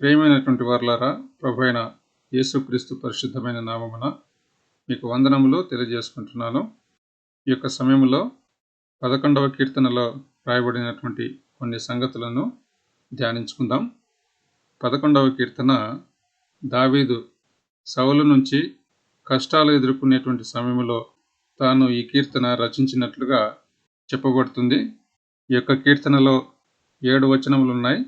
ప్రియమైనటువంటి వారులారా ప్రభు అయిన యేసుక్రీస్తు పరిశుద్ధమైన నామమున మీకు వందనములు తెలియజేసుకుంటున్నాను. ఈ యొక్క సమయంలో పదకొండవ కీర్తనలో రాయబడినటువంటి కొన్ని సంగతులను ధ్యానించుకుందాం. పదకొండవ కీర్తన దావీదు సవలు నుంచి కష్టాలు ఎదుర్కొనేటువంటి సమయంలో తాను ఈ కీర్తన రచించినట్లుగా చెప్పబడుతుంది. ఈ యొక్క కీర్తనలో ఏడు వచనములు ఉన్నాయి.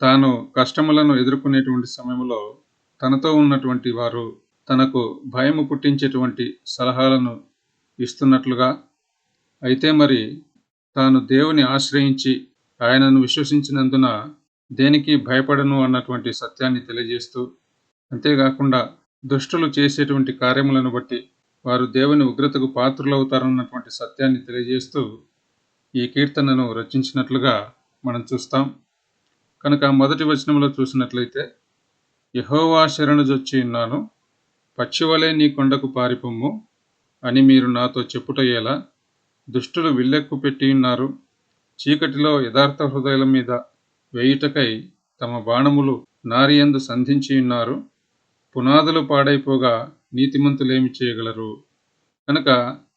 తాను కష్టములను ఎదుర్కొనేటువంటి సమయంలో తనతో ఉన్నటువంటి వారు తనకు భయము పుట్టించేటువంటి సలహాలను ఇస్తున్నట్లుగా. అయితే మరి తాను దేవుని ఆశ్రయించి ఆయనను విశ్వసించినందున దేనికి భయపడను అన్నటువంటి సత్యాన్ని తెలియజేస్తూ అంతేకాకుండా దుష్టులు చేసేటువంటి కార్యములను బట్టి వారు దేవుని ఉగ్రతకు పాత్రులవుతారన్నటువంటి సత్యాన్ని తెలియజేస్తూ ఈ కీర్తనను రచించినట్లుగా మనం చూస్తాం. కనుక మొదటి వచనంలో చూసినట్లయితే యహోవా శరణుజొచ్చి ఉన్నాను పచ్చివలే నీ కొండకు పారిపొమ్ము అని మీరు నాతో చెప్పుటయ్యేలా దుష్టులు విల్లెక్కు పెట్టి ఉన్నారు చీకటిలో యథార్థ హృదయాల మీద వేయుటకై తమ బాణములు నారియందు సంధించి ఉన్నారు పునాదులు పాడైపోగా నీతిమంతులేమి చేయగలరు? కనుక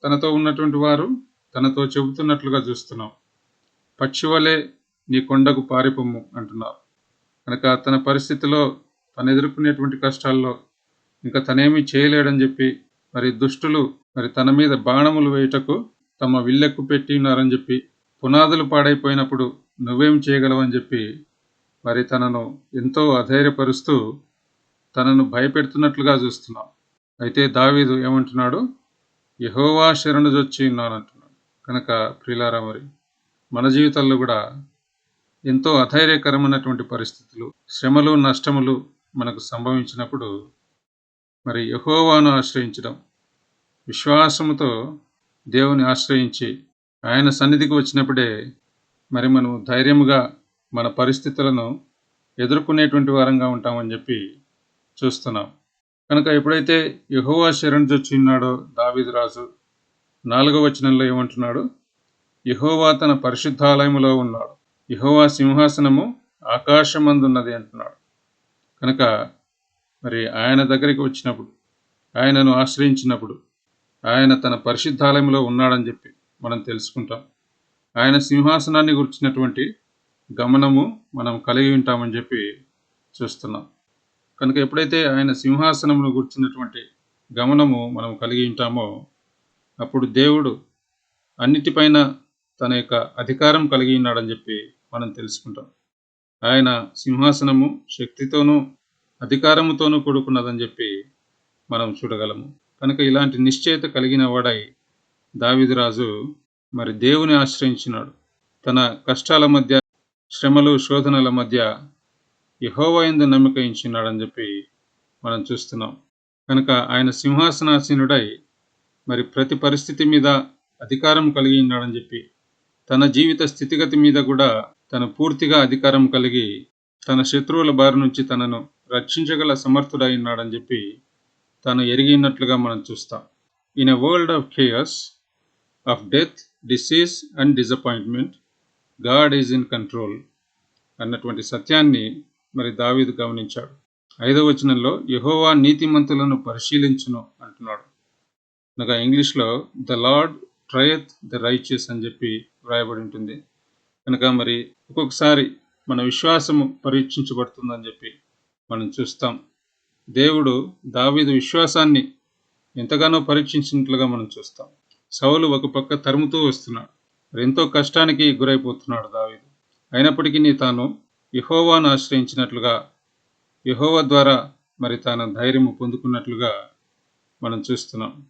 తనతో ఉన్నటువంటి వారు తనతో చెబుతున్నట్లుగా చూస్తున్నాం. పక్షివలే నీ కొండకు పారిపొమ్ము అంటున్నారు. కనుక తన పరిస్థితిలో తను ఎదుర్కొనేటువంటి కష్టాల్లో ఇంకా తనేమీ చేయలేడని చెప్పి మరి దుష్టులు మరి తన మీద బాణములు వేయుటకు తమ విల్లెక్కు పెట్టి ఉన్నారని చెప్పి పునాదులు పాడైపోయినప్పుడు నువ్వేం చేయగలవని చెప్పి మరి తనను ఎంతో అధైర్యపరుస్తూ తనను భయపెడుతున్నట్లుగా చూస్తున్నాం. అయితే దావీదు ఏమంటున్నాడు? యహోవా శరణుజొచ్చి ఉన్నాను అంటున్నాడు కనుక ప్రిలారా మరి మన జీవితాల్లో కూడా ఎంతో అధైర్యకరమైనటువంటి పరిస్థితులు శ్రమలు నష్టములు మనకు సంభవించినప్పుడు మరి యహోవాను ఆశ్రయించడం విశ్వాసముతో దేవుని ఆశ్రయించి ఆయన సన్నిధికి వచ్చినప్పుడే మరి మనం ధైర్యముగా మన పరిస్థితులను ఎదుర్కొనేటువంటి వారంగా ఉంటామని చెప్పి చూస్తున్నాం. కనుక ఎప్పుడైతే యహోవా శరణ్ చొచ్చి ఉన్నాడో దావిదు రాజు నాలుగో వచనంలో ఏమంటున్నాడు? యహోవా తన పరిశుద్ధాలయములో ఉన్నాడు. యహోవా సింహాసనము ఆకాశమందున్నది అంటున్నాడు. కనుక మరి ఆయన దగ్గరికి వచ్చినప్పుడు ఆయనను ఆశ్రయించినప్పుడు ఆయన తన పరిశుద్ధాలయంలో ఉన్నాడని చెప్పి మనం తెలుసుకుంటాం. ఆయన సింహాసనాన్ని గుర్చినటువంటి గమనము మనం కలిగి ఉంటామని చెప్పి చూస్తున్నాం. కనుక ఎప్పుడైతే ఆయన సింహాసనమును గుర్చినటువంటి గమనము మనం కలిగి ఉంటామో అప్పుడు దేవుడు అన్నిటిపైన తన యొక్క అధికారం కలిగి ఉన్నాడని చెప్పి మనం తెలుసుకుంటాం. ఆయన సింహాసనము శక్తితోనూ అధికారముతోనూ కూడుకున్నదని చెప్పి మనం చూడగలము. కనుక ఇలాంటి నిశ్చయత కలిగిన వాడై దావిదిరాజు మరి దేవుని ఆశ్రయించినాడు. తన కష్టాల మధ్య శ్రమలు శోధనల మధ్య యహోవయందు నమ్మిక ఇచ్చినాడని చెప్పి మనం చూస్తున్నాం. కనుక ఆయన సింహాసనాసీనుడై మరి ప్రతి పరిస్థితి మీద అధికారం కలిగి ఉన్నాడని చెప్పి తన జీవిత స్థితిగతి మీద కూడా తను పూర్తిగా అధికారం కలిగి తన శత్రువుల బారి నుంచి తనను రక్షించగల సమర్థుడైనాడని చెప్పి తను ఎరిగినట్లుగా మనం చూస్తాం. In a world of chaos of death disease and disappointment God is in control అన్నటువంటి సత్యాన్ని మరి దావీదు గమనించాడు. ఐదవ వచనంలో యహోవా నీతిమంతులను పరిశీలించును అంటున్నాడు. అనగా ఇంగ్లీష్లో the Lord trieth the righteous అని చెప్పి వ్రాయబడి ఉంటుంది. కనుక మరి ఒక్కొక్కసారి మన విశ్వాసము పరీక్షించబడుతుందని చెప్పి మనం చూస్తాం. దేవుడు దావీదు విశ్వాసాన్ని ఎంతగానో పరీక్షించినట్లుగా మనం చూస్తాం. సౌలు ఒక పక్క తరుముతూ వస్తున్నాడు. ఎంతో కష్టానికి గురైపోతున్నాడు దావీదు. అయినప్పటికీ తాను యహోవాను ఆశ్రయించినట్లుగా యహోవ ద్వారా మరి తాను ధైర్యము పొందుకున్నట్లుగా మనం చూస్తున్నాం.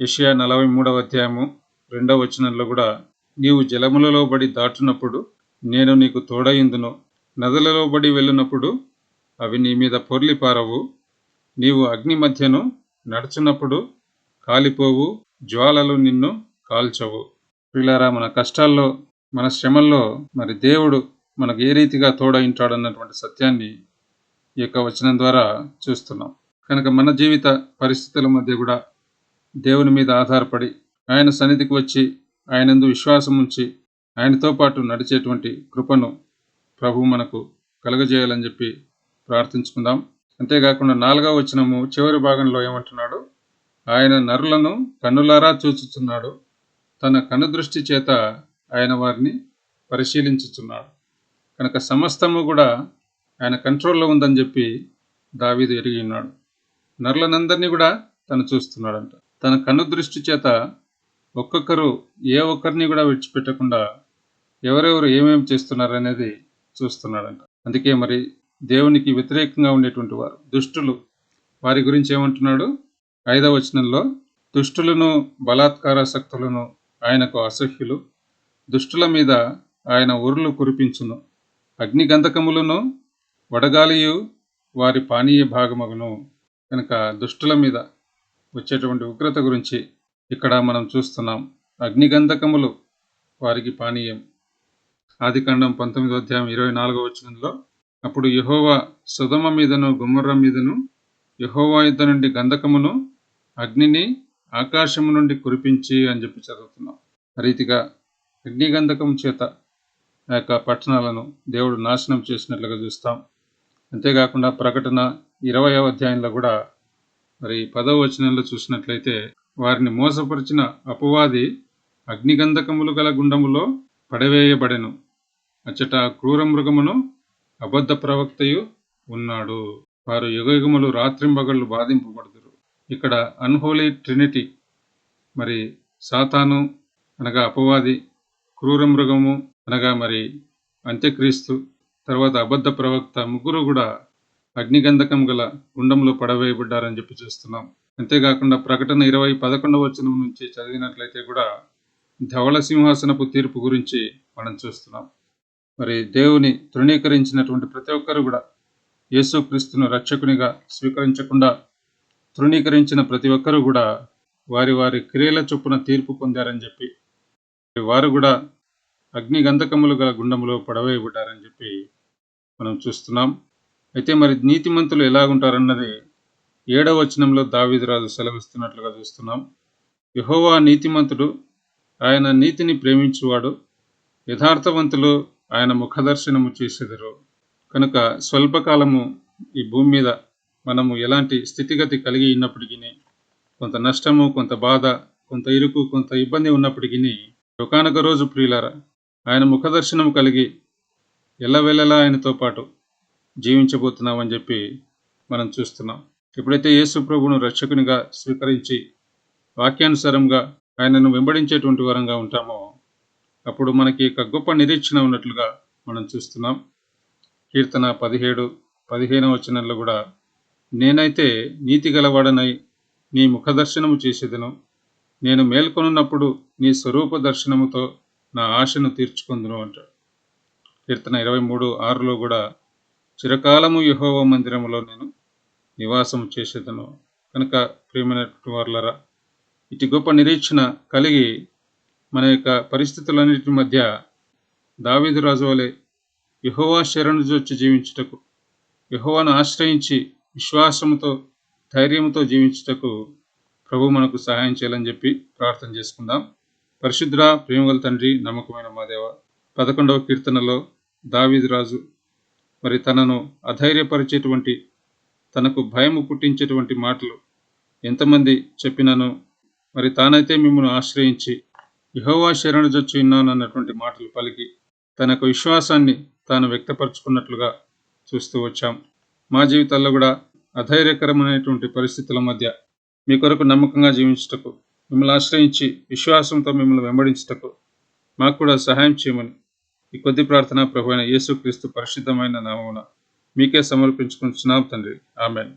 యషియా నలభై మూడవ అధ్యాయము రెండవ వచనంలో కూడా నీవు జలములలో బడి దాటునప్పుడు నేను నీకు తోడయిందును. నదులలో బడి వెళ్ళినప్పుడు అవి నీ మీద పొర్లి పారవు. నీవు అగ్ని మధ్యను నడుచున్నప్పుడు కాలిపోవు జ్వాలలు నిన్ను కాల్చవు. పిల్లరా మన కష్టాల్లో మన శ్రమల్లో మరి దేవుడు మనకు ఏ రీతిగా తోడయింటాడన్నటువంటి సత్యాన్ని ఈ యొక్క వచనం ద్వారా చూస్తున్నాం. కనుక మన జీవిత పరిస్థితుల మధ్య కూడా దేవుని మీద ఆధారపడి ఆయన సన్నిధికి వచ్చి ఆయనందు విశ్వాసం ఉంచి ఆయనతో పాటు నడిచేటువంటి కృపను ప్రభు మనకు కలుగజేయాలని చెప్పి ప్రార్థించుకుందాం. అంతేకాకుండా నాలుగవ వచనము చివరి భాగంలో ఏమంటున్నాడు? ఆయన నరులను కన్నులారా చూచుచున్నాడు. తన కనుదృష్టి చేత ఆయన వారిని పరిశీలించుచున్నాడు. కనుక సమస్తము కూడా ఆయన కంట్రోల్లో ఉందని చెప్పి దావీదు ఎరిగి ఉన్నాడు. నరులనందరినీ కూడా తను చూస్తున్నాడంట. తన కన్ను దృష్టి చేత ఒక్కొక్కరు ఏ ఒక్కరిని కూడా విడిచిపెట్టకుండా ఎవరెవరు ఏమేమి చేస్తున్నారు అనేది చూస్తున్నాడంట. అందుకే మరి దేవునికి వ్యతిరేకంగా ఉండేటువంటి వారు దుష్టులు. వారి గురించి ఏమంటున్నాడు? ఐదవ వచనంలో దుష్టులను బలాత్కారాసక్తులను ఆయనకు అసహ్యులు. దుష్టుల మీద ఆయన ఉరులు కురిపించును. అగ్నిగంధకములను వడగాలియు వారి పానీయ భాగమగును. కనుక దుష్టుల మీద వచ్చేటువంటి ఉగ్రత గురించి ఇక్కడ మనం చూస్తున్నాం. అగ్నిగంధకములు వారికి పానీయం. ఆదికాండం పంతొమ్మిదో అధ్యాయం ఇరవై నాలుగో వచనంలో అప్పుడు యహోవా సుధమ మీదను గుమ్మర్ర మీదను యహోవా యుద్ధ నుండి గంధకమును అగ్నిని ఆకాశము నుండి కురిపించి అని చెప్పి చదువుతున్నాం. రీతిగా అగ్నిగంధకం చేత ఆ యొక్క పట్టణాలను దేవుడు నాశనం చేసినట్లుగా చూస్తాం. అంతేకాకుండా ప్రకటన ఇరవయవ అధ్యాయంలో కూడా మరి పదవ వచనంలో చూసినట్లయితే వారిని మోసపరిచిన అపవాది అగ్నిగంధకములు గల గుండములో పడవేయబడెను. అచ్చట క్రూర మృగమును అబద్ధ ప్రవక్తయు ఉన్నాడు. వారు యుగయుగములు రాత్రింబగళ్ళు బాధింపబడుదురు. ఇక్కడ అన్హోలీ ట్రినిటీ మరి సాతాను అనగా అపవాది క్రూర మృగము అనగా మరి అంత్యక్రీస్తు తర్వాత అబద్ధ ప్రవక్త ముగ్గురు కూడా అగ్నిగంధకం గల గుండంలో పడవేయబడ్డారని చెప్పి చూస్తున్నాం. అంతేకాకుండా ప్రకటన ఇరవై పదకొండవ వచనం నుంచి చదివినట్లయితే కూడా ధవళ సింహాసనపు తీర్పు గురించి మనం చూస్తున్నాం. మరి దేవుని తృణీకరించినటువంటి ప్రతి ఒక్కరు కూడా యేసుక్రీస్తును రక్షకునిగా స్వీకరించకుండా తృణీకరించిన ప్రతి ఒక్కరు కూడా వారి వారి క్రియల చొప్పున తీర్పు పొందారని చెప్పి వారు కూడా అగ్ని గంధకములు గల గుండములో పడవేయబడ్డారని చెప్పి మనం చూస్తున్నాం. అయితే మరి నీతిమంతులు ఎలాగుంటారన్నది ఏడవ వచనంలో దావీదురాజు సెలవిస్తున్నట్లుగా చూస్తున్నాం. యహోవా నీతిమంతుడు ఆయన నీతిని ప్రేమించువాడు యథార్థవంతులు ఆయన ముఖదర్శనము చేసేదరు. కనుక స్వల్పకాలము ఈ భూమి మీద మనము ఎలాంటి స్థితిగతి కలిగి ఉన్నప్పటికీ కొంత నష్టము కొంత బాధ కొంత ఇరుకు కొంత ఇబ్బంది ఉన్నప్పటికీ ఒకనొక రోజు ప్రియులారా ఆయన ముఖదర్శనం కలిగి ఎల్లవెల్లలా ఆయనతో పాటు జీవించబోతున్నామని చెప్పి మనం చూస్తున్నాం. ఎప్పుడైతే యేసు ప్రభును రక్షకునిగా స్వీకరించి వాక్యానుసారంగా ఆయనను వెంబడించేటువంటి వరంగా ఉంటామో అప్పుడు మనకి ఒక గొప్ప నిరీక్షణ ఉన్నట్లుగా మనం చూస్తున్నాం. కీర్తన పదిహేడు పదిహేనవ వచనంలో కూడా నేనైతే నీతి గలవాడనై నీ ముఖదర్శనము చేసేదను. నేను మేల్కొనున్నప్పుడు నీ స్వరూప దర్శనముతో నా ఆశను తీర్చుకుందును అంటాడు. కీర్తన ఇరవై మూడు ఆరులో కూడా చిరకాలము యహోవ మందిరములో నేను నివాసం చేసేదను. కనుక ప్రియమైనటువంటి వారులరా ఇటు గొప్ప నిరీక్షణ కలిగి మన యొక్క పరిస్థితులన్నిటి మధ్య దావీదు రాజు వలె యహోవా శరణు జొచ్చి జీవించుటకు యహోవాను ఆశ్రయించి విశ్వాసముతో ధైర్యంతో జీవించుటకు ప్రభు మనకు సహాయం చేయాలని చెప్పి ప్రార్థన చేసుకుందాం. పరిశుద్ర ప్రేమగల తండ్రి నమ్మకమైన మాదేవ పదకొండవ కీర్తనలో దావీదు రాజు మరి తనను అధైర్యపరిచేటువంటి తనకు భయము పుట్టించేటువంటి మాటలు ఎంతమంది చెప్పినను మరి తానైతే మిమ్మల్ని ఆశ్రయించి యహోవా శరణు జచ్చు ఉన్నాను అన్నటువంటి మాటలు పలికి తన యొక్క విశ్వాసాన్ని తాను వ్యక్తపరుచుకున్నట్లుగా చూస్తూ వచ్చాం. మా జీవితాల్లో కూడా అధైర్యకరమైనటువంటి పరిస్థితుల మధ్య మీ కొరకు నమ్మకంగా జీవించుటకు మిమ్మల్ని ఆశ్రయించి విశ్వాసంతో మిమ్మల్ని వెంబడించుటకు మాకు కూడా సహాయం చేయమని ఈ కొద్ది ప్రార్థన ప్రభు అయిన యేసుక్రీస్తు పరిశుద్ధమైన నామమున మీకే సమర్పించుకుంటున్నాం తండ్రి. ఆమెన్.